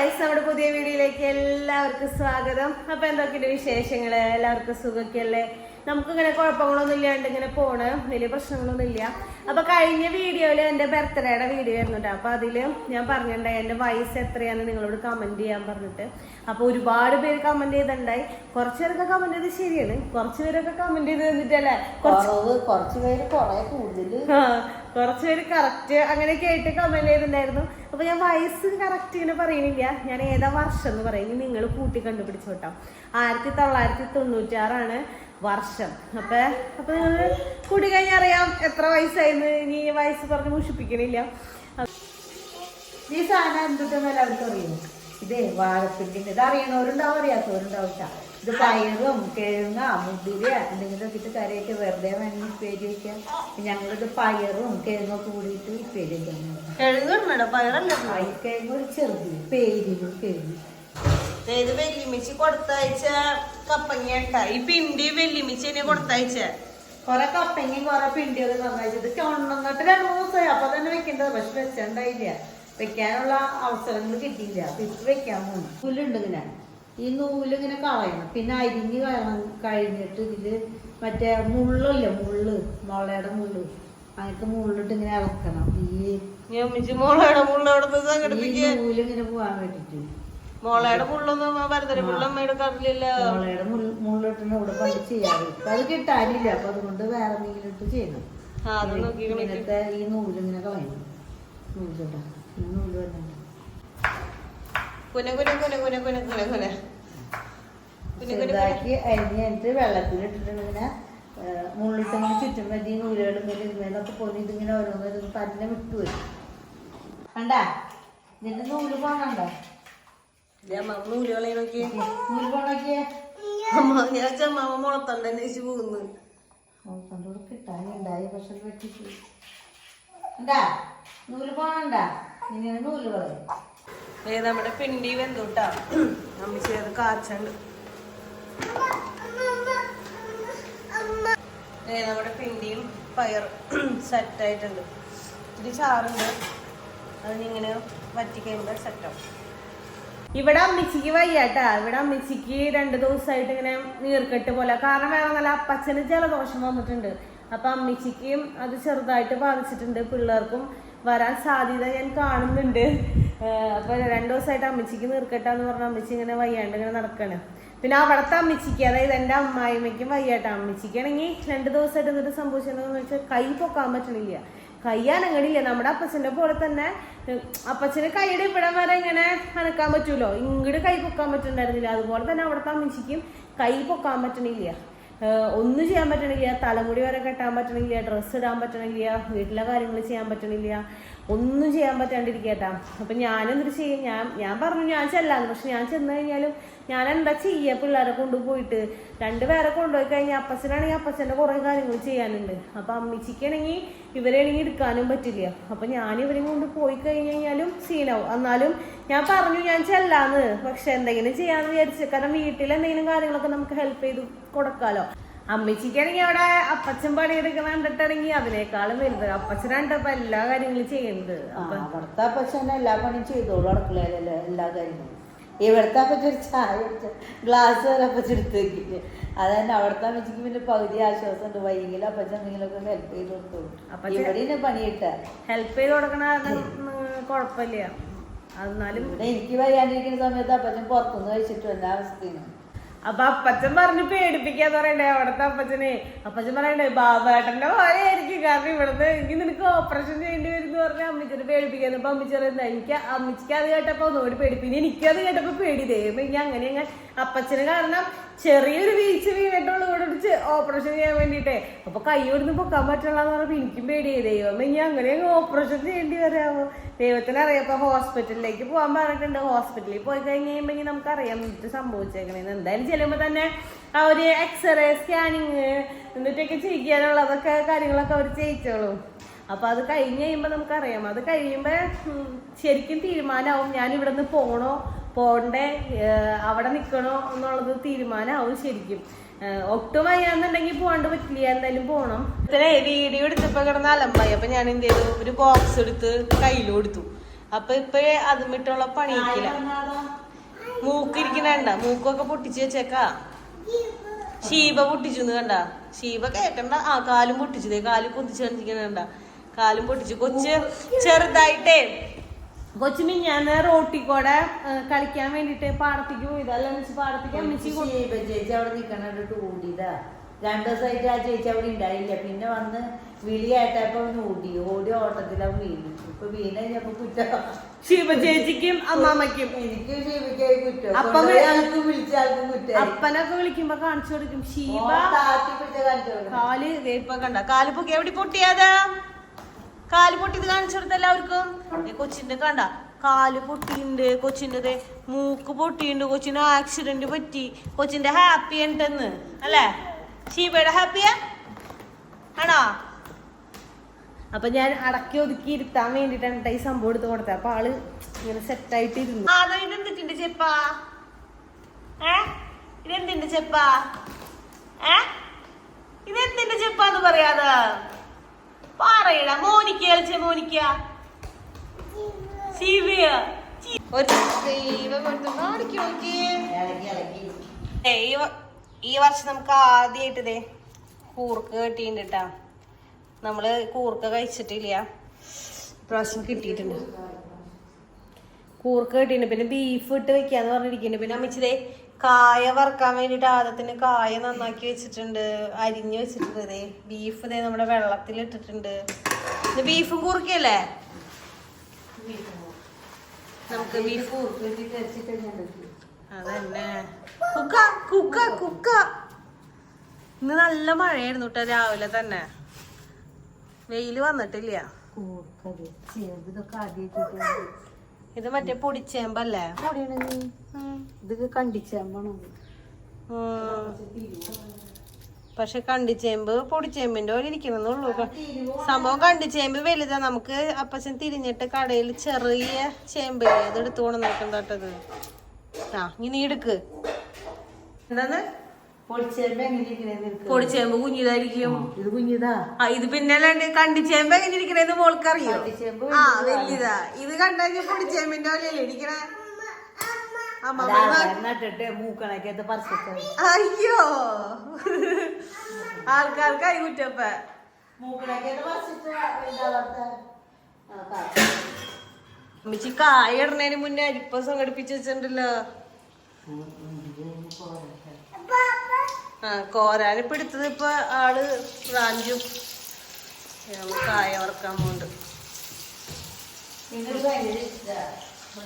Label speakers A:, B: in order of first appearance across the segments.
A: Guys നമ്മുടെ പുതിയ വീഡിയോയിലേക്ക് എല്ലാവർക്കും സ്വാഗതം. അപ്പൊ എന്തൊക്കെയുണ്ട് വിശേഷങ്ങൾ? എല്ലാവർക്കും സുഖമൊക്കെയല്ലേ? നമുക്കിങ്ങനെ കുഴപ്പങ്ങളൊന്നും ഇല്ലാണ്ട് ഇങ്ങനെ പോണ്. വലിയ പ്രശ്നങ്ങളൊന്നും ഇല്ല. അപ്പൊ കഴിഞ്ഞ വീഡിയോയിൽ എന്റെ ബർത്ത്ഡേയുടെ വീഡിയോ ആയിരുന്നു കേട്ടോ അപ്പൊ അതിൽ ഞാൻ പറഞ്ഞിട്ടുണ്ടായി എന്റെ വയസ്സ് എത്രയാണെന്ന് നിങ്ങളോട് കമന്റ് ചെയ്യാൻ പറഞ്ഞിട്ട്. അപ്പൊ ഒരുപാട് പേര് കമന്റ് ചെയ്തിട്ടുണ്ടായി. കുറച്ച് പേരൊക്കെ കമന്റ് ചെയ്ത് ശരിയാണ്. കുറച്ച് പേരൊക്കെ കമന്റ് ചെയ്ത് തന്നിട്ടല്ലേ?
B: കുറച്ചുപേര് കുറച്ച് പേര് കുറെ
A: ആ, കുറച്ച് പേര് കറക്റ്റ് അങ്ങനെയൊക്കെ ആയിട്ട് കമന്റ് ചെയ്തിട്ടുണ്ടായിരുന്നു. അപ്പൊ ഞാൻ വയസ്സ് കറക്റ്റ് ഇങ്ങനെ പറയുന്നില്ല ഞാൻ ഏതാ വർഷം എന്ന് പറയുന്നത് നിങ്ങൾ കൂട്ടി കണ്ടുപിടിച്ചോട്ടോ ആയിരത്തി തൊള്ളായിരത്തി തൊണ്ണൂറ്റി ആറാണ് വർഷം. അപ്പൊ അപ്പൊ നിങ്ങൾ കൂടി കഴിഞ്ഞാൽ അറിയാം എത്ര വയസ്സായിരുന്നു ഇനി വയസ്സ് പറഞ്ഞ് മുഷിപ്പിക്കണില്ല.
B: ഈ സാധനം എന്തൊക്കെ എല്ലാവർക്കും അറിയുന്നു ഇതേ വാഴപ്പിണ്ടിന്റെ. ഇത് അറിയണവരുണ്ടാവും അറിയാത്തവരുണ്ടാവും. ഇത് പയറും കിഴങ്ങ മുതിര എന്തെങ്കിലും ഇട്ട് കറിയൊക്കെ വെറുതെ വേണമെങ്കിൽ ഉപ്പേരി വയ്ക്കാം ഞങ്ങളിത് പയറും കിഴങ്ങൊക്കെ കൂടിയിട്ട് ഉപ്പേരി വയ്ക്കാൻ
A: പയറല്ല
B: കിഴങ്ങ് ഒരു ചെറുത് പേരി കിഴങ്ങ്.
A: ഇത് വെല്ലിമിച്ച് കൊടുത്തയച്ച കപ്പങ്ങ ഈ പിണ്ടി വെല്ലിമിച്ച് എന്നെ കൊടുത്തയച്ച.
B: കൊറേ കപ്പങ്ങയും കൊറേ പിണ്ടിയൊക്കെ നന്നായിട്ട്. ചുണ്ണന്നിട്ട് രണ്ട് മൂന്ന് ദിവസമായി അപ്പൊ തന്നെ വെക്കേണ്ടത്. പക്ഷെ വെച്ചിട്ടുണ്ടായില്ല വെക്കാനുള്ള അവസരങ്ങൾ കിട്ടിയില്ല. അപ്പൊ ഇപ്പൊ വെക്കാൻ പോകുന്നു പുല്ലുണ്ട് ഇങ്ങനെ ഈ നൂലിങ്ങനെ കളയണം. പിന്നെ അരിഞ്ഞ് കളയണം. കഴിഞ്ഞിട്ട് ഇതിൽ മറ്റേ മുള്ളില്ല? മുള്ള്. മുളയുടെ മുള്ള്. അതിനൊക്കെ മുള്ളിട്ട് ഇങ്ങനെ ഇളക്കണം. ഈ നൂലിങ്ങനെ പോവാൻ വേണ്ടിട്ട്.
A: മുളയുടെ മുള്ളൊന്നും പരതര മുള്ളമ്മയുടെ കറിലില്ല
B: മുളയുടെ മുള്ളിട്ടിന് ഇവിടെ പണ്ട് ചെയ്യാറ്. അത് കിട്ടാനില്ല. അപ്പൊ അതുകൊണ്ട് വേറെ എന്തെങ്കിലും ഇട്ട് ചെയ്യണം ഇങ്ങനത്തെ ഈ നൂലിങ്ങനെ കളയണം. ഈ നൂൽ വന്നിട്ട്
A: കുന കുന കുന കുന കുന കുന.
B: ചെറുതാക്കി അരിഞ്ഞ് എന്നിട്ട് വെള്ളത്തിലിട്ടിട്ട് ഇങ്ങനെ മുള്ളിട്ടിങ്ങനെ ചുറ്റും പറ്റി നൂലുകളും ഇങ്ങനെ ഇരുന്നതിനൊക്കെ പൊന്നിട്ട് ഇങ്ങനെ ഓരോന്നും പല്ലിനെ വിട്ടു വരും കണ്ടാ? ഇതിന്റെ നൂൽ പോണണ്ടോ? നോക്കിയേ. നൂൽ
A: അമ്മ
B: കിട്ടാനുണ്ടായി പക്ഷെ പറ്റിച്ചു എന്താ നൂൽ പോണണ്ട? ഇനിയാണ്
A: നൂലുകൾ നമ്മുടെ പിണ്ടി വെന്തുട്ടാ. നമ്മ ചെയ്ത് കാച്ചണ്ട്. നമ്മുടെ പിണ്ടിയും പയർ സെറ്റായിട്ടുണ്ട്. ആയിട്ടുണ്ട് ഇത് ചാറുണ്ട്. അതിനിങ്ങനെ വറ്റി കഴിയുമ്പോൾ സെറ്റാവും. ഇവിടെ അമ്മച്ചിക്ക് വയ്യാട്ടാ. ഇവിടെ അമ്മച്ചിക്ക് രണ്ട് ദിവസമായിട്ട് ഇങ്ങനെ നീർക്കെട്ട് പോലെ. കാരണം വേറെ നല്ല അപ്പച്ചന് ജലദോഷം വന്നിട്ടുണ്ട്. അപ്പൊ അമ്മച്ചിക്കും അത് ചെറുതായിട്ട് ബാധിച്ചിട്ടുണ്ട്. പിള്ളേർക്കും വരാൻ സാധ്യത ഞാൻ കാണുന്നുണ്ട്. അപ്പൊ രണ്ടു ദിവസമായിട്ട് അമ്മച്ചിക്ക് നീർക്കെട്ടാന്ന് പറഞ്ഞ അമ്മച്ചി ഇങ്ങനെ വയ്യാണ്ട് ഇങ്ങനെ നടക്കാണ്. പിന്നെ ആ വളർത്ത അമ്മച്ചിക്ക് അതായത് എന്റെ അമ്മായിമ്മയ്ക്കും വയ്യാട്ട. അമ്മച്ചിക്കാണെങ്കിൽ രണ്ട് ദിവസമായിട്ട് എന്നിട്ട് സംഭവിച്ചതെന്ന് വെച്ചാൽ കൈ പൊക്കാൻ പറ്റണില്ല. കയ്യാൻ അങ്ങനെയില്ല നമ്മുടെ അപ്പച്ചന്റെ പോലെ തന്നെ അപ്പച്ചന് കൈയുടെ ഇവിടം വരെ ഇങ്ങനെ അനക്കാൻ പറ്റൂലോ? ഇങ്ങോട്ട് കൈ പൊക്കാൻ പറ്റുന്നുണ്ടായിരുന്നില്ല അതുപോലെ തന്നെ അവിടുത്തെ അമ്മച്ചിക്കും കൈ പൊക്കാൻ പറ്റണില്ല. ഒന്നും ചെയ്യാൻ പറ്റണില്ല. തലമുടി വരെ കെട്ടാൻ പറ്റണില്ല. ഡ്രസ്സ് ഇടാൻ പറ്റണില്ല. വീട്ടിലെ കാര്യങ്ങൾ ചെയ്യാൻ പറ്റണില്ല. ഒന്നും ചെയ്യാൻ പറ്റാണ്ടിരിക്കട്ടാ അപ്പം എന്തിട്ട് ചെയ്യും? ഞാൻ ഞാൻ പറഞ്ഞു ഞാൻ ചെല്ലാന്ന്. പക്ഷെ ഞാൻ ചെന്ന് കഴിഞ്ഞാലും ഞാൻ എന്താ ചെയ്യുക പിള്ളേരെ കൊണ്ടുപോയിട്ട് രണ്ടുപേരെ കൊണ്ടുപോയി കഴിഞ്ഞാൽ അപ്പച്ചനാണെങ്കിൽ അപ്പച്ചന്റെ കുറേ കാര്യങ്ങൾ ചെയ്യാനുണ്ട്. അപ്പം അമ്മച്ചിക്കാണെങ്കിൽ ഇവരെയാണെങ്കിൽ എടുക്കാനും പറ്റില്ല. അപ്പോൾ ഞാൻ ഇവരെയും കൊണ്ട് പോയി കഴിഞ്ഞ് കഴിഞ്ഞാലും സീനാവും എന്നാലും ഞാൻ പറഞ്ഞു ഞാൻ ചെല്ലാന്ന്. പക്ഷെ എന്തെങ്കിലും ചെയ്യാന്ന് വിചാരിച്ചു. കാരണം വീട്ടിൽ എന്തെങ്കിലും കാര്യങ്ങളൊക്കെ നമുക്ക് ഹെൽപ്പ് ചെയ്ത് കൊടുക്കാമല്ലോ അമ്മച്ചിക്കാണെങ്കിൽ അവിടെ അപ്പച്ചൻ പണിയെടുക്കുന്ന കണ്ടിട്ടാണെങ്കിൽ അതിനേക്കാളും വലുത്. അപ്പച്ചനാണ്ടപ്പോ എല്ലാ കാര്യങ്ങളും ചെയ്യുന്നത്.
B: അവിടുത്തെ അപ്പച്ചൻ എല്ലാ പണിയും ചെയ്തോളൂ. അടുക്കളയിലല്ലേ എല്ലാ കാര്യങ്ങളും. ഇവിടുത്തെ അപ്പച്ചൊരു ചായ ഗ്ലാസ് വരെ അപ്പച്ചെടുത്ത് വെക്കിട്ട്. അതന്നെ അവിടുത്തെ അമ്മച്ചിക്ക് പിന്നെ പകുതി ആശ്വാസം ഉണ്ട് വൈകില്ല അപ്പച്ച എന്തെങ്കിലുമൊക്കെ ഹെൽപ്പ് ചെയ്ത്
A: അപ്പച്ചൻ-
B: ഇവിടെ പണിയിട്ട.
A: ഹെൽപ്പ് ചെയ്ത് കൊടുക്കണ കുഴപ്പമില്ല. എന്നാലും
B: ഇവിടെ എനിക്ക് വയ്യാണ്ടിരിക്കുന്ന സമയത്ത് അപ്പച്ചൻ പുറത്തുനിന്ന് കഴിച്ചിട്ട് വന്ന അവസ്ഥയാണ്
A: അപ്പൊ അപ്പച്ചൻ പറഞ്ഞു പേടിപ്പിക്കാന്ന് പറയണ്ടേ? അവിടത്തെ അപ്പച്ചനെ. അപ്പച്ചൻ പറയണ്ടേ ബാബേട്ടന്റെ പോലെ ആയിരിക്കും കാരണം ഇവിടുന്ന് എനിക്ക് നിനക്ക് ഓപ്പറേഷൻ ചെയ്യേണ്ടി പറഞ്ഞ അമ്മിച്ചറി പേടിപ്പിക്കാൻ അപ്പൊ അമ്മിച്ചറി എന്താ എനിക്ക് അമ്മിച്ചക്ക് അത് കേട്ടപ്പോ ഒന്നുകൂടി പേടിപ്പിന് എനിക്കത് കേട്ടപ്പോ പേടി. ദൈവം ഇനി അങ്ങനെ ഞാൻ അപ്പച്ചന് കാരണം ചെറിയൊരു വീഴ്ച വീണിട്ടുള്ളൂ പിടിച്ച് ഓപ്പറേഷൻ ചെയ്യാൻ വേണ്ടിട്ടേ അപ്പൊ കൈ കൊടുന്ന് പൊക്കാൻ പറ്റുള്ളതെന്ന് പറഞ്ഞപ്പോ എനിക്കും പേടിയായി. ദൈവം ഇനി അങ്ങനെ അങ്ങ് ഓപ്പറേഷൻ ചെയ്യേണ്ടി വരാമോ? ദൈവത്തിന് അറിയാം. ഹോസ്പിറ്റലിലേക്ക് പോകാൻ പറഞ്ഞിട്ടുണ്ട്. ഹോസ്പിറ്റലിൽ പോയി കഴിഞ്ഞ് കഴിയുമ്പോൾ നമുക്കറിയാം ഇത് സംഭവിച്ചേക്കണേന്ന്. എന്തായാലും ചെല്ലുമ്പോ തന്നെ ആ ഒരു എക്സ്റേ സ്കാനിങ് എന്നിട്ടൊക്കെ ചെയ്യാനുള്ളതൊക്കെ കാര്യങ്ങളൊക്കെ അവർ ചെയ്യിച്ചോളും. അപ്പൊ അത് കഴിഞ്ഞ് കഴിയുമ്പോ നമുക്കറിയാം. അത് കഴിയുമ്പോ ഉം, ശരിക്കും തീരുമാനമാവും ഞാൻ ഇവിടെ നിന്ന് പോണോ? പോണ്ടേ? അവിടെ നിക്കണോ എന്നുള്ളത് തീരുമാനമാവും ശരിക്കും. ഒട്ടും വയ്യാന്നുണ്ടെങ്കിൽ പോകാണ്ട് പറ്റില്ല. എന്തായാലും പോണം. ഇത്രേ വീഡിയോ എടുത്തപ്പോ കിടന്ന അലമ്പായി. അപ്പൊ ഞാൻ എന്ത് ചെയ്തു? ഒരു ബോക്സ് എടുത്ത് കയ്യിലും കൊടുത്തു അപ്പൊ ഇപ്പഴേ അതുമിട്ടുള്ള പണിയിക്കില്ല മൂക്കിരിക്കണണ്ട മൂക്കൊക്കെ പൊട്ടിച്ചു വെച്ചേക്കാ. ഷീബ പൊട്ടിച്ചു കണ്ട. ഷീബ കേക്കണ്ട ആ കാലും പൊട്ടിച്ചു. കാലും കുന്തിച്ചു കണ്ടിരിക്കണണ്ട കാലും പൊട്ടിച്ചു. കൊച്ച് ചെറുതായിട്ടേ. കൊച്ചു മിഞ്ഞാന്ന് റോട്ടിക്കൂടെ കളിക്കാൻ വേണ്ടിട്ട് പാടത്തേക്ക് പോയത്. അല്ല പാടത്തേക്ക് അമ്മച്ചി
B: ചേച്ചി അവിടെ നിക്കണിട്ട് ഓടിയതാ രണ്ടു ദിവസമായിട്ട് ആ ചേച്ചി അവിടെ ഉണ്ടായില്ല പിന്നെ വന്ന് വിളിയായിട്ടപ്പോ അവന് ഓടി. ഓടി ഓട്ടത്തിൽ അവൻ വീണു. ഇപ്പൊ വീണ് കഴിഞ്ഞപ്പോ കുറ്റം.
A: ഷീബ ചേച്ചിക്കും അമ്മാമ്മയ്ക്കും.
B: എനിക്ക് ഷീബയ്ക്കായി കുറ്റം.
A: അപ്പം
B: ആൾക്ക് വിളിച്ച ആൾക്കും കുറ്റം.
A: അപ്പനൊക്കെ വിളിക്കുമ്പോ കാണിച്ചു കൊടുക്കും. ശിവ കാൽ ഇപ്പൊ കണ്ട? കാൽ പൊക്കി. എവിടെ പൊട്ടിയാതാ? കാൽ പൊട്ടിയത് കാണിച്ചു കൊടുത്ത എല്ലാവർക്കും കൊച്ചിന്റെ കണ്ട കാൽ പൊട്ടിയിണ്ട് കൊച്ചിന്റെ മൂക്ക് പൊട്ടിയിണ്ട് കൊച്ചിന് ആക്സിഡന്റ് പറ്റി കൊച്ചിന്റെ ഹാപ്പി ഉണ്ടെന്ന് അല്ലേ? ഷീബയുടെ ഹാപ്പിയാ ആണോ? അപ്പൊ ഞാൻ അടക്കി ഒതുക്കി ഇരുത്താൻ വേണ്ടിട്ടാണ് ട്ടോ ഈ സംഭവം എടുത്ത് കൊടുത്തത്. അപ്പൊ ആൾ ഇങ്ങനെ സെറ്റ് ആയിട്ട് ഇരുന്നു അതാ ഇതെന്തിട്ടുണ്ട് ചെപ്പാ? ഇതെന്തിന്റെ ചെപ്പാ? ഏ? ഇതെന്തിന്റെ ചെപ്പാന്ന് പറയാതെ? പറയടാ മോനിക്ക കളിച്ച മോനിക്ക. ശിവയ. ഈ വർഷം നമുക്ക് ആദ്യമായിട്ട് ഇതേ കൂർക്ക് കിട്ടിയിട്ടുണ്ട് കേട്ടാ നമ്മൾ കൂർക്ക കഴിച്ചിട്ടില്ല. ഇപ്രാവശ്യം കിട്ടിയിട്ടുണ്ട്. കൂർക്ക കിട്ടിയിട്ടുണ്ട്. പിന്നെ ബീഫ് ഇട്ട് വെക്കാന്ന് പറഞ്ഞിരിക്കുന്നുണ്ട്. പിന്നെ അമ്മച്ചിതേ കായ വറക്കാൻ വേണ്ടിട്ട് ആദ്യത്തിന് കായ നന്നാക്കി വെച്ചിട്ടുണ്ട്. അരിഞ്ഞു വെച്ചിട്ടുണ്ട് ബീഫ് ഇതേ നമ്മുടെ വെള്ളത്തിൽ ഇട്ടിട്ടുണ്ട്. ബീഫും കൂർക്കയല്ലേ നമുക്ക് ബീഫ് കുക്ക കുക്ക ഇന്ന് നല്ല മഴയായിരുന്നു കേട്ടോ രാവിലെ തന്നെ. വെയിൽ വന്നിട്ടില്ല.
B: ആദ്യമായിട്ട്
A: ഇത് മറ്റേ പൊടിച്ചേമ്പല്ലേ
B: ഇത് കണ്ടിച്ചേമ്പാണ്.
A: പക്ഷെ കണ്ടിച്ചേമ്പ് പൊടിച്ചേമ്പിന്റെ പോലെ ഇരിക്കണമെന്നുള്ളൂ സംഭവം കണ്ടിച്ചേമ്പ് വലുതാ. നമുക്ക് അപ്പച്ചൻ തിരിഞ്ഞിട്ട് കടയിൽ ചെറിയ ചേമ്പ് അത് എടുത്തു കൊണ്ട് നോക്കണ്ടത് ആ ഇനി എടുക്ക്. എന്താന്ന്? പൊടിച്ചേമ്പ് കുഞ്ഞിതായിരിക്കും.
B: ഇത് കുഞ്ഞിതാ?
A: ആ ഇത് പിന്നെ അല്ലാണ്ട് കണ്ടിച്ചേമ്പ് എങ്ങനെ ഇരിക്കണേന്ന് മോൾക്കറിയോ? ആ വലിയതാ ഇത് കണ്ടാൽ പൊടിച്ചേമ്പിന്റെ പോലെയല്ലേ ഇരിക്കണേ? അയ്യോ. ആൾക്കാർക്ക് ആയി കുറ്റപ്പ അമ്മച്ചി കായ ഇടണേന് മുന്നേ അരിപ്പ സംഘടിപ്പിച്ച് വെച്ചിട്ടുണ്ടല്ലോ. ആ കോരാനിപ്പോ എടുത്തത് ഇപ്പൊ ആൾ റാഞ്ചും. കായ വറക്കാൻ പോണ്ട്.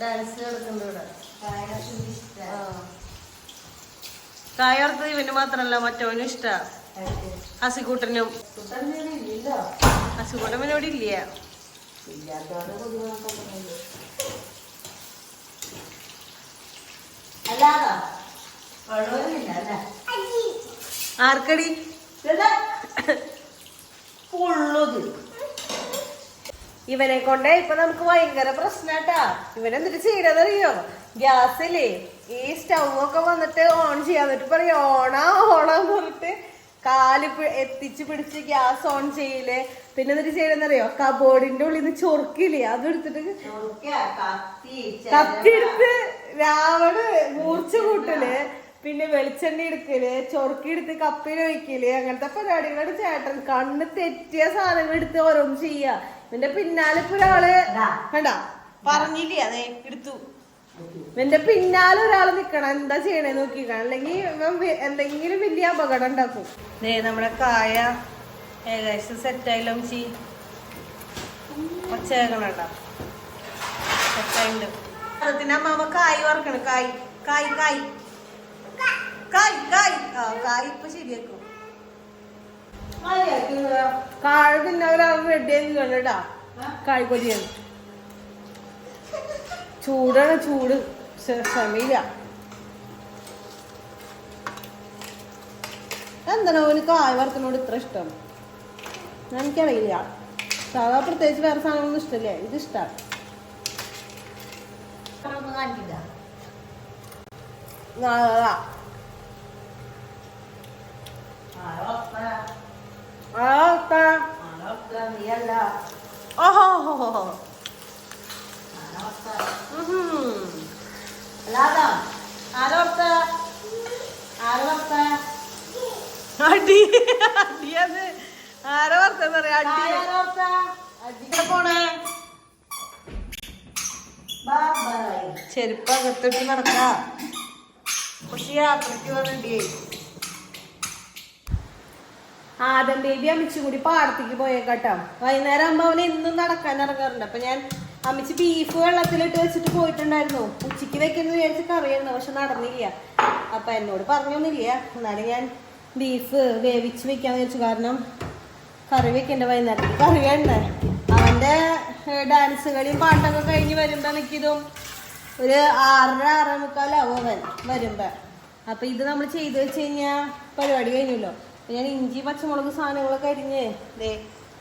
A: ഡാൻസ് കളിക്കുന്നുണ്ട് ഇവിടെ. കായ വറുത്തത് ഇവന് മാത്രല്ല മറ്റവനും ഇഷ്ട. ഹസിക്കൂട്ടനും ഹസിക്കൂട്ടൻ പിന്നെ ഇവിടെ ഇല്ല
B: അല്ലാതാ?
A: ആർക്കടി? ഇവനെ കൊണ്ട് ഇപ്പൊ നമുക്ക് ഭയങ്കര പ്രശ്നാട്ടാ. ഇവൻ എന്നിട്ട് ചെയ്യണതറിയോ ഗ്യാസില്ലേ ഈ സ്റ്റൗ ഒക്കെ വന്നിട്ട് ഓൺ ചെയ്യാൻ പറ്റും. പറയും ഓണാ ഓണാന്ന് പറഞ്ഞിട്ട് കാൽ എത്തിച്ച് പിടിച്ച് ഗ്യാസ് ഓൺ ചെയ്യില്ലേ പിന്നെ എന്നിട്ട് ചെയ്യണമെന്നറിയോ കബോർഡിന്റെ ഉള്ളിൽ നിന്ന് ചൊറുക്കില്ലേ അതെടുത്തിട്ട്
B: കത്തി
A: കത്തിയെടുത്ത് രാവണ് മൂർച്ച കൂട്ടൽ. പിന്നെ വെളിച്ചെണ്ണ എടുക്കൽ ചൊറുക്കി എടുത്ത് കപ്പിൽ ഒഴിക്കൽ അങ്ങനത്തെ പരിപാടികളാണ് ചേട്ടൻ. കണ്ണ് തെറ്റിയ സാധനങ്ങൾ എടുത്ത് ഓരോന്ന് ചെയ്യാ. എന്റെ പിന്നാലെ ഇപ്പൊ ഒരാൾ
B: വേണ്ട
A: കണ്ട? പറഞ്ഞില്ലേ അതെ എടുത്തു. എന്റെ പിന്നാലെ ഒരാൾ നിക്കണം എന്താ ചെയ്യണേ നോക്കിക്കണം. അല്ലെങ്കിൽ എന്തെങ്കിലും വലിയ അപകടം ഉണ്ടാക്കും. നമ്മുടെ കായ ഏകദേശം സെറ്റായില്ലോ ചീ ഒച്ചേക്കണണ്ട സെറ്റായിണ്ട്. അതിന് അമ്മാമ കായ് വറക്കണം. കായ് കായ് കായ്. കായ് കായ് ആ കായ് ഇപ്പൊ ശരിയാക്കും. കായ പിന്നെ ഒരാൾ റെഡി ആയി കണ്ടട്ടാ കായ് കൊതിയാണ് ചൂടാണ് ചൂട്. ക്ഷമയില്ല. എന്താണ് അവന് കായ വറുത്തിനോട് ഇത്ര ഇഷ്ടം? എനിക്കറിയില്ല. സാധാ പ്രത്യേകിച്ച് വേറെ സാധനങ്ങളൊന്നും ഇഷ്ടല്ലേ ഇത് ഇഷ്ടമാണ്
B: കാണിക്കില്ല.
A: ആ
B: നീയല്ല
A: ഓഹോ.
B: അല്ലാതാ ആരോർത്ത ആരോർത്ത
A: അടി അടിയത് ആരോ വർത്തന്ന് പറയാ അടി.
B: ആരോർത്ത
A: അടിക്കടെ പോണേ. ചെരുപ്പ് അകത്തിട്ട് നടക്കാം. പക്ഷെ യാത്രയ്ക്ക് റെഡിയായി ആദം ബേബി അമ്മച്ചും കൂടി പാടത്തേക്ക് പോയേക്കാട്ടോ. വൈകുന്നേരം ആകുമ്പോ അവന് എന്നും നടക്കാൻ ഇറങ്ങാറുണ്ട്. അപ്പൊ ഞാൻ അമ്മച്ചി ബീഫ് വെള്ളത്തിലിട്ട് വെച്ചിട്ട് പോയിട്ടുണ്ടായിരുന്നു. ഉച്ചയ്ക്ക് വെക്കുന്ന വിചാരിച്ച് കറിയായിരുന്നു പക്ഷെ നടന്നില്ല. അപ്പൊ എന്നോട് പറഞ്ഞൊന്നുമില്ല. എന്നാലും ഞാൻ ബീഫ് വേവിച്ച് വെക്കാന്ന് വെച്ചു കാരണം കറി വെക്കണ്ട വൈകുന്നേരത്തേക്ക് കറി വേണ്ടേ അവന്റെ ഡാൻസ് കളിയും പാട്ടൊക്കെ കഴിഞ്ഞ് വരുമ്പോ മിക്കതും ഒരു ആറര ആറേ മുക്കാലാവും അവൻ വരുമ്പോ. അപ്പൊ ഇത് നമ്മൾ ചെയ്ത് വെച്ച് കഴിഞ്ഞാ പരിപാടി കഴിഞ്ഞല്ലോ. ഞാൻ ഇഞ്ചി പച്ചമുളക് സാധനങ്ങളൊക്കെ അരിഞ്ഞ് ദേ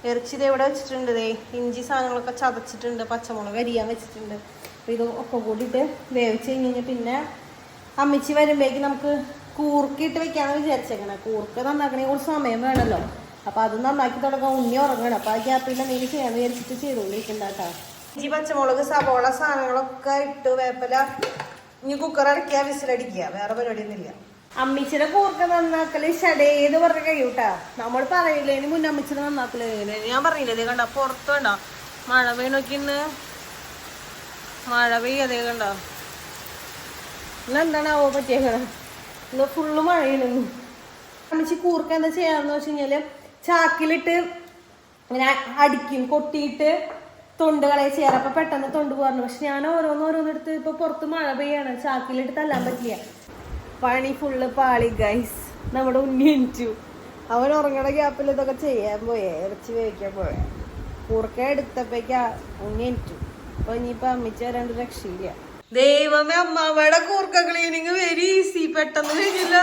A: ഇറച്ചി ദേ ഇവിടെ വെച്ചിട്ടുണ്ട്? ദേ ഇഞ്ചി സാധനങ്ങളൊക്കെ ചതച്ചിട്ടുണ്ട് പച്ചമുളക് അരിയാൻ വെച്ചിട്ടുണ്ട്. അപ്പോൾ ഇത് ഒക്കെ കൂടിയിട്ട് വേവിച്ച് കഴിഞ്ഞ് പിന്നെ അമ്മച്ചി വരുമ്പോഴേക്ക് നമുക്ക് കൂർക്കിട്ട് വെക്കാമെന്ന് വിചാരിച്ചേക്കണേ. കൂർക്ക് നന്നാക്കണേ കുറച്ച് സമയം വേണമല്ലോ അപ്പോൾ അത് നന്നാക്കി തുടങ്ങാൻ ഉണ്ണി ഉറങ്ങണം. അപ്പൊ ആ ഗ്യാപ്പിൽ എന്തെങ്കിലും ചെയ്യാമെന്ന് വിചാരിച്ചിട്ട് ചെയ്തോണ്ടിരിക്കണ്ടാട്ടോ ഇഞ്ചി പച്ചമുളക് സവോള സാധനങ്ങളൊക്കെ ഇട്ട് വേപ്പല ഇനി കുക്കർ അടയ്ക്കുക വിസിലടിക്കുക. വേറെ പരിപാടിയൊന്നുമില്ല. അമ്മിച്ചിയുടെ കൂർക്ക നന്നാക്കൽ ഷടേന്ന് പറഞ്ഞ കഴിയൂട്ടാ. നമ്മൾ പറയില്ലേ ഇനി മുന്നേ അമ്മച്ചിനെ നന്നാക്കൽ ഞാൻ പറയില്ലേ അതേ കണ്ട പുറത്ത് കണ്ട? മഴ പെയ്യണോക്കിന്ന് മഴ പെയ്യതേ കണ്ടോ? ഇന്ന് എന്താണാവോ പറ്റിയേക്കണ? ഇന്ന് ഫുള്ള് മഴയില്ലെന്നു അമ്മച്ചി കൂർക്ക എന്താ ചെയ്യാന്ന് വെച്ച് കഴിഞ്ഞാൽ ചാക്കിലിട്ട് ഇങ്ങനെ അടിക്കും കൊട്ടിയിട്ട് തൊണ്ട് കളയെ ചെയ്യാറ്. അപ്പൊ പെട്ടെന്ന് തൊണ്ട് പോകാറുണ്ട്. പക്ഷെ ഞാൻ ഓരോന്നോരോന്നെടുത്ത് ഇപ്പൊ പുറത്ത് മഴ പെയ്യാണ്. ചാക്കിലിട്ട് തല്ലാൻ പറ്റില്ല. പണി ഫുള്ള് പാളി ഗൈസ് നമ്മുടെ ഉണ്ണി എനിച്ചു അവൻ ഉറങ്ങണ ഗ്യാപ്പിൽ ഇതൊക്കെ ചെയ്യാൻ പോയേ. ഇറച്ചി വേവിക്കാൻ പോയെ. കൂർക്ക എടുത്തപ്പോഴേക്കാ ഉണ്ണി എനിച്ചു അപ്പൊ ഇനിയിപ്പൊ അമ്മിച്ച രണ്ട് രക്ഷയില്ല. ദൈവമേ അമ്മാവയുടെ കൂർക്ക ക്ലീനിങ് വെരി ഈസി പെട്ടെന്ന് കഴിഞ്ഞില്ല.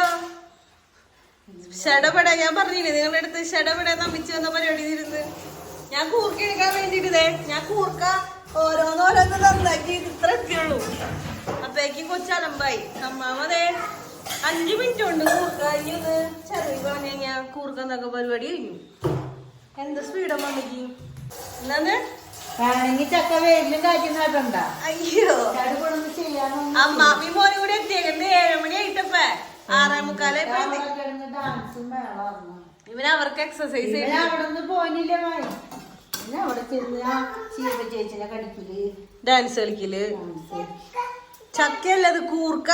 A: ഷടപട ഞാൻ പറഞ്ഞില്ലേ നിങ്ങളുടെ അടുത്ത് ഷടപട അമ്മിച്ച് വന്ന പരിപാടി ഇരുന്ന്. ഞാൻ കൂർക്ക എടുക്കാൻ വേണ്ടിട്ടേ ഞാൻ കൂർക്ക ഓരോന്നോരോന്ന് നന്നാക്കി ഇത്ര എത്തിയുള്ളൂ അപ്പേക്ക് കൊച്ചലമ്പായി. അമ്മാവതേ അഞ്ചു മിനിറ്റ് കൊണ്ട് കൂർക്ക ഇനി ഒന്ന് ചെറിയ പറഞ്ഞു കഴിഞ്ഞാൽ കൂർക്ക എന്നൊക്കെ പരിപാടി കഴിഞ്ഞു. എന്ത് സ്പീഡാ മമ്മിക്ക് എന്നാന്ന്
B: വേണമെങ്കിൽ ചക്ക വെയിലും കാറ്റും കാട്ടണ്ട.
A: അയ്യോ. അമ്മാമ്മി മോനും കൂടി എത്തിയേക്കുന്നത് ഏഴുമണി ആയിട്ടപ്പേ? ആറേ മുക്കാലേ ഇവന് അവർക്ക് എക്സസൈസ് ഡാൻസ്
B: കളിക്കൽ.
A: ചക്കയല്ലത് കൂർക്ക.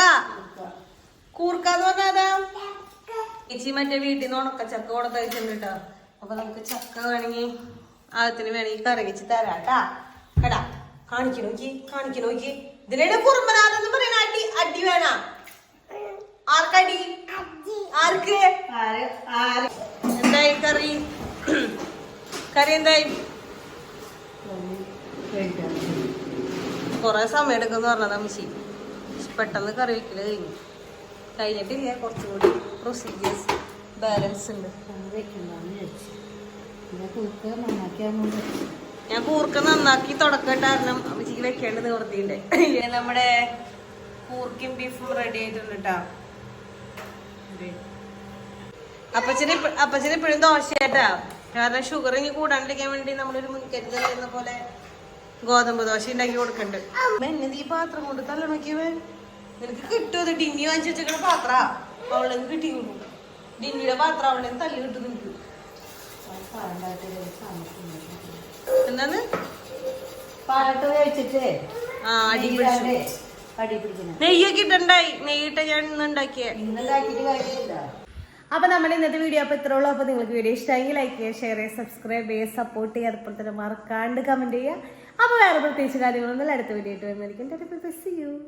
A: കൂർക്ക എന്ന് പറഞ്ഞാ ചേച്ചി മറ്റേ വീട്ടിൽ നിന്ന് ഉണക്ക ചക്ക കൊടുത്ത് വെച്ചിട്ടുണ്ട് കേട്ടോ അപ്പൊ നമുക്ക് ചക്ക വേണമെങ്കിൽ ആദ്യത്തിന് വേണമെങ്കിൽ കറി വെച്ച് തരാട്ടാ കേടാ. കാണിക്കു നോക്കി കാണിക്കു നോക്കി. ഇതിനിടെ കുറുമ്പനാഥെന്ന് പറയുന്ന അടി അടി വേണ? ആർക്കടി? ആർക്ക്? എന്തായി കറി? കറി എന്തായി? കൊറേ സമയം എടുക്കുമെന്ന് പറഞ്ഞതാ മിശി. പെട്ടെന്ന് കറി വെക്കൽ കഴിഞ്ഞു. കഴിഞ്ഞിട്ടില്ല. കുറച്ചും കുറച്ചുകൂടി പ്രൊസീജിയേഴ്സ് ബാലൻസ് ഉണ്ട്. ഞാൻ കൂർക്ക നന്നാക്കി തുടക്കട്ടെ. കാരണം അമ്മച്ചിക്ക് വെക്കേണ്ട നിവൃത്തിയുണ്ട്. നമ്മുടെ കൂർക്കും ബീഫും റെഡി ആയിട്ടുണ്ട് കേട്ടോ അപ്പച്ചന് അപ്പച്ചന് ഇപ്പോഴും ദോശയായിട്ടാ കാരണം ഷുഗർ ഇനി കൂടാണ്ടിരിക്കാൻ വേണ്ടി നമ്മളൊരു മുൻകരുതൽ എന്ന പോലെ ഗോതമ്പ് ദോശ ഉണ്ടാക്കി കൊടുക്കണ്ട്. എന്നെ ഈ പാത്രം കൊണ്ട് തള്ളണക്കിയവൻ. നിനക്ക് കിട്ടും അത് ഡിന്നി വാങ്ങിച്ചു വെച്ചേക്കണ പാത്ര. അവളെ കിട്ടി കിട്ടിയുള്ളൂ ഡിന്നിയുടെ പാത്രം അവളെ തല്ലി കിട്ടും നിനക്ക്. എന്താന്ന്
B: പാലട്ട് കഴിച്ചിട്ടേ?
A: ആ അടി പിടിച്ചു. നെയ്യൊക്കെ ഇട്ടുണ്ടായി. നെയ്യിട്ട ഞാൻ ഇന്ന് ഉണ്ടാക്കിയ. അപ്പൊ നമ്മുടെ ഇന്നത്തെ വീഡിയോ അപ്പൊ ഇത്ര ഉള്ളൂ. അപ്പൊ നിങ്ങൾക്ക് വീഡിയോ ഇഷ്ടമെങ്കിൽ ലൈക്ക് ചെയ്യുക ഷെയർ ചെയ്യുക സബ്സ്ക്രൈബ് ചെയ്യുക സപ്പോർട്ട് ചെയ്യുക. അതുപോലെ തന്നെ മറക്കാണ്ട് കമന്റ് ചെയ്യുക. അപ്പൊ വേറെ പ്രത്യേകിച്ച് കാര്യങ്ങളൊന്നും അടുത്ത വീഡിയോ ആയിട്ട് വരുന്നതായിരിക്കും. യു